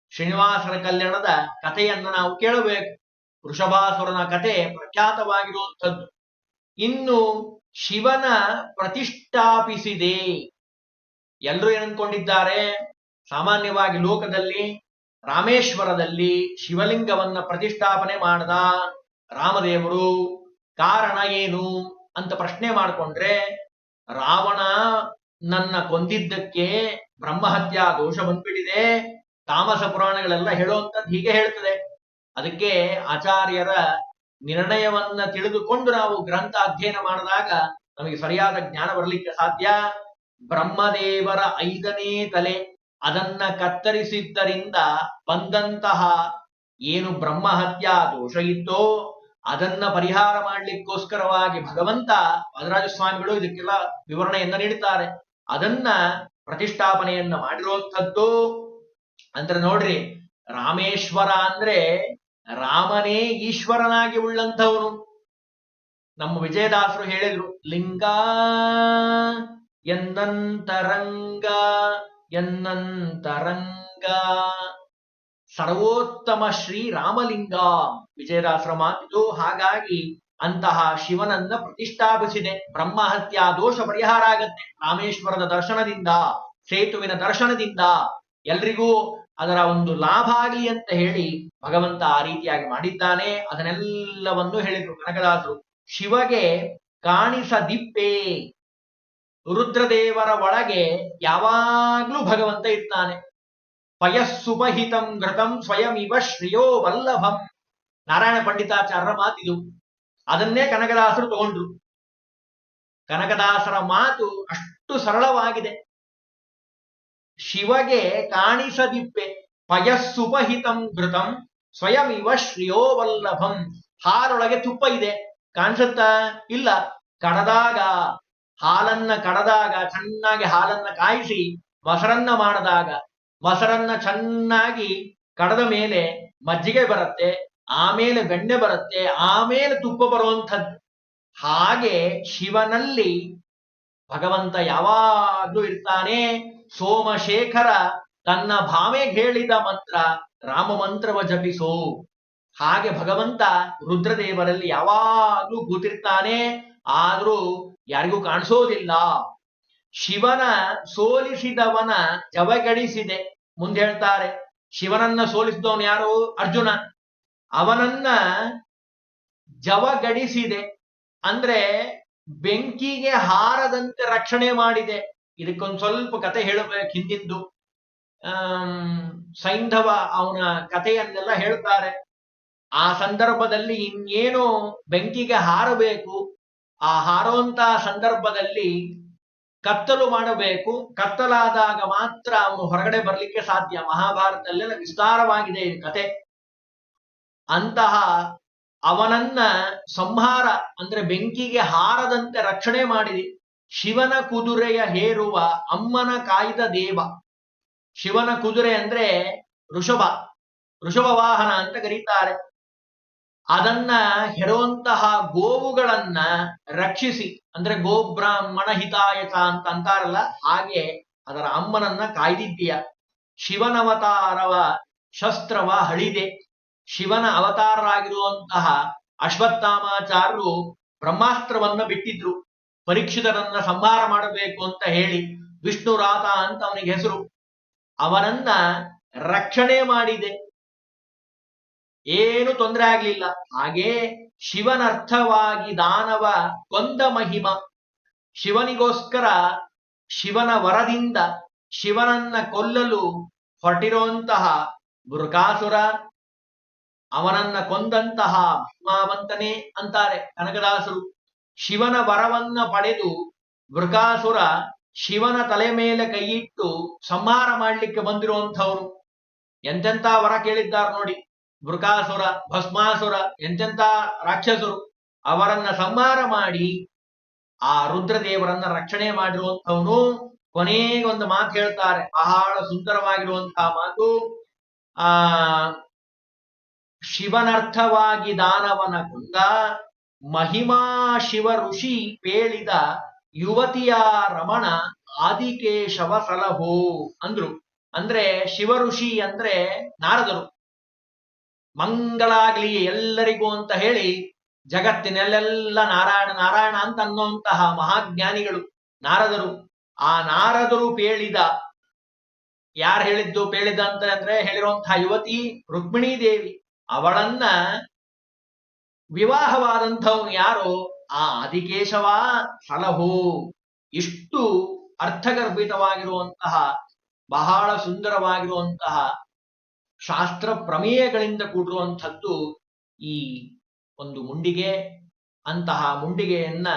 ಶ್ರೀನಿವಾಸನ ಕಲ್ಯಾಣದ ಕಥೆಯನ್ನು ನಾವು ಕೇಳಬೇಕು. ವೃಷಭಾಸುರನ ಕಥೆ ಪ್ರಖ್ಯಾತವಾಗಿರುವಂಥದ್ದು. ಇನ್ನು ಶಿವನ ಪ್ರತಿಷ್ಠಾಪಿಸಿದೆ. ಎಲ್ಲರೂ ಏನನ್ಕೊಂಡಿದ್ದಾರೆ? ಸಾಮಾನ್ಯವಾಗಿ ಲೋಕದಲ್ಲಿ, ರಾಮೇಶ್ವರದಲ್ಲಿ ಶಿವಲಿಂಗವನ್ನ ಪ್ರತಿಷ್ಠಾಪನೆ ಮಾಡದ ರಾಮದೇವರು ಕಾರಣ ಏನು ಅಂತ ಪ್ರಶ್ನೆ ಮಾಡಿಕೊಂಡ್ರೆ, ರಾವಣ ನನ್ನ ಕೊಂದಿದ್ದಕ್ಕೆ ಬ್ರಹ್ಮಹತ್ಯಾ ದೋಷ ಬಂದ್ಬಿಟ್ಟಿದೆ. ತಾಮಸ ಪುರಾಣಗಳೆಲ್ಲ ಹೇಳುವಂಥದ್ದು ಹೀಗೆ ಹೇಳ್ತದೆ. ಅದಕ್ಕೆ ಆಚಾರ್ಯರ ನಿರ್ಣಯವನ್ನ ತಿಳಿದುಕೊಂಡು ನಾವು ಗ್ರಂಥ ಅಧ್ಯಯನ ಮಾಡಿದಾಗ ನಮಗೆ ಸರಿಯಾದ ಜ್ಞಾನ ಬರಲಿಕ್ಕೆ ಸಾಧ್ಯ? ಬ್ರಹ್ಮದೇವರ ಐದನೇ ತಲೆ ಅದನ್ನ ಕತ್ತರಿಸಿದ್ದರಿಂದ ಬಂದಂತಹ ಏನು ಬ್ರಹ್ಮಹತ್ಯಾ ದೋಷ ಇತ್ತೋ ಅದನ್ನ ಪರಿಹಾರ ಮಾಡ್ಲಿಕ್ಕೋಸ್ಕರವಾಗಿ ಭಗವಂತ ವರರಾಜ ಸ್ವಾಮಿಗಳು ಇದಕ್ಕೆಲ್ಲ ವಿವರಣೆಯನ್ನ ನೀಡುತ್ತಾರೆ ಅದನ್ನ ಪ್ರತಿಷ್ಠಾಪನೆಯನ್ನ ಮಾಡಿರುವಂಥದ್ದು. ಅಂದ್ರೆ ನೋಡ್ರಿ, ರಾಮೇಶ್ವರ ಅಂದ್ರೆ ರಾಮನೇ ಈಶ್ವರನಾಗಿ ಉಳ್ಳಂಥವನು. ನಮ್ಮ ವಿಜಯದಾಸರು ಹೇಳಿದ್ರು, ಲಿಂಗ ಎನ್ನಂತರಂಗ ಎನ್ನಂತರಂಗ ಸರ್ವೋತ್ತಮ ಶ್ರೀ ರಾಮಲಿಂಗ. ವಿಜಯದಾಸರ ಮಾತಿದು ಹಾಗಾಗಿ ಅಂತಹ ಶಿವನನ್ನ ಪ್ರತಿಷ್ಠಾಪಿಸಿದೆ. ಬ್ರಹ್ಮಹತ್ಯಾ ದೋಷ ಪರಿಹಾರ ಆಗತ್ತೆ. ರಾಮೇಶ್ವರದ ದರ್ಶನದಿಂದ, ಸೇತುವಿನ ದರ್ಶನದಿಂದ. ಎಲ್ರಿಗೂ ಅದರ ಒಂದು ಲಾಭ ಆಗಲಿ ಅಂತ ಹೇಳಿ ಭಗವಂತ ಆ ರೀತಿಯಾಗಿ ಮಾಡಿದ್ದಾನೆ. ಅದನ್ನೆಲ್ಲವನ್ನು ಹೇಳಿದ್ರು ಕನಕದಾಸರು. ಶಿವಗೆ ಕಾಣಿಸದಿಪ್ಪೆ ರುದ್ರದೇವರ ಒಳಗೆ ಯಾವಾಗ್ಲೂ ಭಗವಂತ ಇರ್ತಾನೆ. ಪಯಸ್ಸುಪಹಿತಂ ಘೃತಂ ಸ್ವಯಂ ಇವ ಶ್ರೇಯೋ ವಲ್ಲಭಂ. ನಾರಾಯಣ ಪಂಡಿತಾಚಾರ್ಯರ ಮಾತಿದು. ಅದನ್ನೇ ಕನಕದಾಸರು ತಗೊಂಡ್ರು. ಕನಕದಾಸರ ಮಾತು ಅಷ್ಟು ಸರಳವಾಗಿದೆ. ಶಿವಗೆ ಕಾಣಿಸದಿಪ್ಪೆ ಪಯಸ್ಸುಪಹಿತಂ ಘೃತಂ ಸ್ವಯಂ ಇವ ಶ್ರಿಯೋ ವಲ್ಲಭಂ. ಹಾಲೊಳಗೆ ತುಪ್ಪ ಇದೆ. ಕಾಣಿಸುತ್ತಾ? ಇಲ್ಲ. ಕಡದಾಗ, ಹಾಲನ್ನ ಕಡದಾಗ, ಚೆನ್ನಾಗಿ ಹಾಲನ್ನ ಕಾಯಿಸಿ, ಮೊಸರನ್ನ ಮಾಡಿದಾಗ, ಮೊಸರನ್ನ ಚೆನ್ನಾಗಿ ಕಡದ ಮೇಲೆ ಮಜ್ಜಿಗೆ ಬರುತ್ತೆ, ಆಮೇಲೆ ಬೆಣ್ಣೆ ಬರುತ್ತೆ, ಆಮೇಲೆ ತುಪ್ಪ ಬರುವಂಥದ್ದು. ಹಾಗೆ ಶಿವನಲ್ಲಿ ಭಗವಂತ ಯಾವಾಗ್ಲೂ ಇರ್ತಾನೆ. ಸೋಮಶೇಖರ ತನ್ನ ಭಾವೆಗೆ ಹೇಳಿದ ಮಂತ್ರ ರಾಮ ಮಂತ್ರವ ಜಪಿಸೋ. ಹಾಗೆ ಭಗವಂತ ರುದ್ರದೇವರಲ್ಲಿ ಯಾವಾಗ್ಲೂ ಕೂತಿರ್ತಾನೆ, ಆದ್ರೂ ಯಾರಿಗೂ ಕಾಣಿಸೋದಿಲ್ಲ. ಶಿವನ ಸೋಲಿಸಿದವನ ಜವಗಡಿಸಿದೆ, ಮುಂದೆ ಹೇಳ್ತಾರೆ. ಶಿವನನ್ನ ಸೋಲಿಸಿದವನು ಯಾರು? ಅರ್ಜುನ. ಅವನನ್ನ ಜವಗಡಿಸಿದೆ. ಅಂದ್ರೆ ಬೆಂಕಿಗೆ ಹಾರದಂತೆ ರಕ್ಷಣೆ ಮಾಡಿದೆ. ಇದಕ್ಕೊಂದು ಸ್ವಲ್ಪ ಕತೆ ಹೇಳಬೇಕು ಹಿಂದಿಂದು. ಸೈಂಧವ ಅವನ ಕಥೆಯನ್ನೆಲ್ಲ ಹೇಳ್ತಾರೆ. ಆ ಸಂದರ್ಭದಲ್ಲಿ ಇನ್ನೇನು ಬೆಂಕಿಗೆ ಹಾರಬೇಕು? ಆ ಹಾರುವಂತ ಸಂದರ್ಭದಲ್ಲಿ ಕತ್ತಲು ಮಾಡಬೇಕು. ಕತ್ತಲಾದಾಗ ಮಾತ್ರ ಅವನು ಹೊರಗಡೆ ಬರಲಿಕ್ಕೆ ಸಾಧ್ಯ. ಮಹಾಭಾರತದಲ್ಲೆಲ್ಲ ವಿಸ್ತಾರವಾಗಿದೆ ಈ ಕತೆ. ಅಂತಹ ಅವನನ್ನ ಸಂಹಾರ, ಅಂದ್ರೆ ಬೆಂಕಿಗೆ ಹಾರದಂತೆ ರಕ್ಷಣೆ ಮಾಡಿದೆ. ಶಿವನ ಕುದುರೆಯ ಹೇರುವ ಅಮ್ಮನ ಕಾಯ್ದ ದೇವ. ಶಿವನ ಕುದುರೆ ಅಂದ್ರೆ ಋಷಭ ಋಷಭ ವಾಹನ ಅಂತ ಕರೀತಾರೆ. ಅದನ್ನ ಹೆರುವಂತಹ ಗೋವುಗಳನ್ನ ರಕ್ಷಿಸಿ, ಅಂದ್ರೆ ಗೋಬ್ರಾಹ್ಮಣ ಹಿತಾಯತ ಅಂತ ಅಂತಾರಲ್ಲ, ಹಾಗೆ ಅದರ ಅಮ್ಮನನ್ನ ಕಾಯ್ದಿದ್ದೀಯ. ಶಿವನವತಾರವ ಶಸ್ತ್ರವ ಹಳಿದೆ. ಶಿವನ ಅವತಾರರಾಗಿರುವಂತಹ ಅಶ್ವತ್ಥಾಮಾಚಾರ್ಯರು ಬ್ರಹ್ಮಾಸ್ತ್ರವನ್ನ ಬಿಟ್ಟಿದ್ರು. ಪರೀಕ್ಷಿತರನ್ನ ಸಂಹಾರ ಮಾಡಬೇಕು ಅಂತ ಹೇಳಿ ವಿಷ್ಣುರಾತ ಅಂತ ಅವನಿಗೆ ಹೆಸರು. ಅವನನ್ನ ರಕ್ಷಣೆ ಮಾಡಿದೆ. ಏನು ತೊಂದರೆ ಆಗ್ಲಿಲ್ಲ. ಹಾಗೆ ಶಿವನರ್ಥವಾಗಿ ದಾನವ ಕೊಂದ ಮಹಿಮ. ಶಿವನಿಗೋಸ್ಕರ ಶಿವನ ವರದಿಂದ ಶಿವನನ್ನ ಕೊಲ್ಲಲು ಹೊರಟಿರುವಂತಹ ಮೃಗಾಸುರ ಅವನನ್ನ ಕೊಂದಂತಹ ಭೀಮಾವಂತನೇ ಅಂತಾರೆ ಕನಕದಾಸರು. ಶಿವನ ವರವನ್ನ ಪಡೆದು ವೃಕಾಸುರ ಶಿವನ ತಲೆ ಮೇಲೆ ಕೈಯಿಟ್ಟು ಸಂಹಾರ ಮಾಡಲಿಕ್ಕೆ ಬಂದಿರುವಂಥವ್ರು. ಎಂತೆಂತ ವರ ಕೇಳಿದ್ದಾರೆ ನೋಡಿ. ವೃಕಾಸುರ ಭಸ್ಮಾಸುರ ಎಂತೆಂತ ರಾಕ್ಷಸರು ಅವರನ್ನ ಸಂಹಾರ ಮಾಡಿ ಆ ರುದ್ರದೇವರನ್ನ ರಕ್ಷಣೆ ಮಾಡಿರುವಂಥವನು ಕೊನೆಗೆ ಒಂದು ಮಾತು ಹೇಳ್ತಾರೆ. ಬಹಳ ಸುಂದರವಾಗಿರುವಂತಹ ಮಾತು. ಆ, ಶಿವನರ್ಥವಾಗಿ ದಾನವನ ಕೊಂದ ಮಹಿಮಾ ಶಿವ ಋಷಿ ಪೇಳಿದ ಯುವತಿಯ ರಮಣ ಆದಿಕೇಶವ ಸಲಹೋ ಅಂದ್ರು. ಅಂದ್ರೆ ಶಿವ ಋಷಿ ಅಂದ್ರೆ ನಾರದರು. ಮಂಗಳಾಗ್ಲಿ ಎಲ್ಲರಿಗೂ ಅಂತ ಹೇಳಿ ಜಗತ್ತಿನಲ್ಲೆಲ್ಲ ನಾರಾಯಣ ನಾರಾಯಣ ಅಂತ ಅನ್ನುವಂತಹ ಮಹಾಜ್ಞಾನಿಗಳು, ನಾರದರು. ಆ ನಾರದರು ಪೇಳಿದ, ಯಾರು ಹೇಳಿದ್ದು ಪೇಳಿದ ಅಂತ ಅಂದ್ರೆ ಹೇಳಿರುವಂತಹ ಯುವತಿ ರುಕ್ಮಿಣೀ ದೇವಿ ಅವಳನ್ನ ವಿವಾಹವಾದಂಥವನು ಯಾರು ಆ ಆದಿಕೇಶವ ಸಲಹು. ಇಷ್ಟು ಅರ್ಥಗರ್ಭಿತವಾಗಿರುವಂತಹ, ಬಹಳ ಸುಂದರವಾಗಿರುವಂತಹ ಶಾಸ್ತ್ರ ಪ್ರಮೇಯಗಳಿಂದ ಕೂಡಿರುವಂಥದ್ದು ಈ ಒಂದು ಮುಂಡಿಗೆ, ಅಂತಹ ಮುಂಡಿಗೆಯನ್ನ